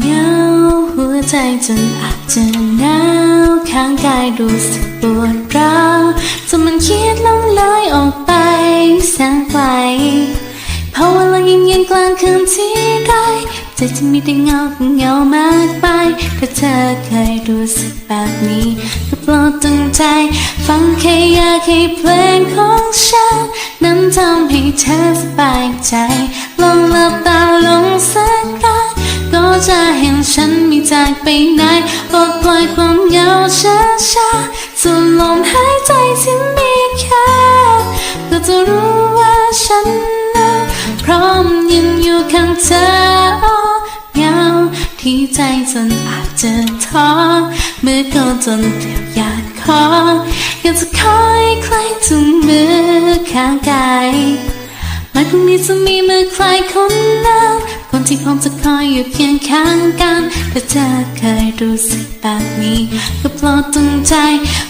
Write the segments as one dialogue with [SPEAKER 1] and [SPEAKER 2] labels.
[SPEAKER 1] เหงาหัวใจจนอาจจะหนาวข้างกายรู้สึกปวดร้าวจนมันคิดลงลอยออกไปแสนไกลเพราะว่าเรายังเย็นกลางคืนที่ ใจจะมีแต่เงาเงามากไปถ้าเธอเคยรู้สึกแบบนี้ก็โปรดตั้งใจ ฟังแค่อยากให้เพลงของฉันนั้นทำให้เธอสบายใจ ลองหลับตาลงสักครั้งก็จะเห็นฉันไมีจากไปไหนปลดปล่อยความเหงาช้าช้าส่วนลมหายใจที่มีค่าก็จะรู้ว่าฉันนั้นพร้อมยืนอยู่ข้างเธอ ที่ใจจนอาจจะท้อเมื่อก็จนเดียวอยากขออยากจะคอยใครทุกมือข้างกายและคงนี้จะมีมือใครคนนั้นคนที่พร้อมจะคอยอยู่เคียงข้างกันถ้าเธอเคยรู้สึกแบบนี้ก็โปรดตั้งใจ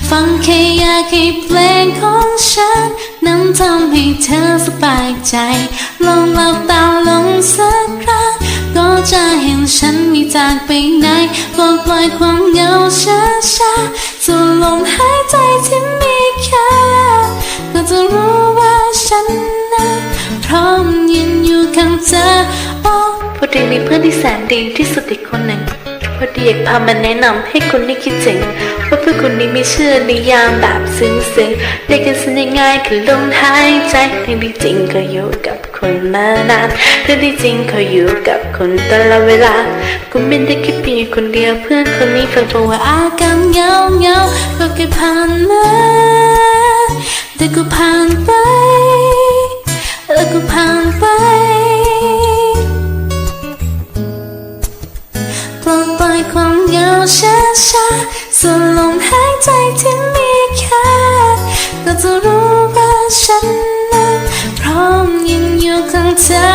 [SPEAKER 1] ฟังแค่อยากให้เพลงของฉันนั้นทำให้เธอสบายใจ ลองหลับตาลงสักครั้งก็ จะเห็นฉันไมีจากไปไหนปลดปล่อยความเหงาช้าช้าๆส่ลมหายใจที่มีค่าก็จะรู้ว่าฉันนั้นพร้อมยืนอยู่ข้างเธอโอ้พอดีมีเพื่อนที่แสนดีที่สุดอีกคนหนึ่งพอดีอยากพามาแนะนำให้คุณได้คิดถึงว่า เพื่อนคนนี้มีชื่อนิยามแบบซึ้งๆเรียกกันสันง่ายๆคือลมหายใจทั้งที่จริงก็อยู่กับคุณมานานทั้งที่จริงเขาอยู่กับคุณตลอดเวลาคุณไม่ได้แค่เพียงคนเดียวเพื่อนคนนี้ฟังตัวว่าอาการเหงาเหงาๆก็แค่ผ่านมาแต่ก็ผ่านไปแล้วก็ผ่านไปปล่อยความเหงาช้าช้าๆ ก็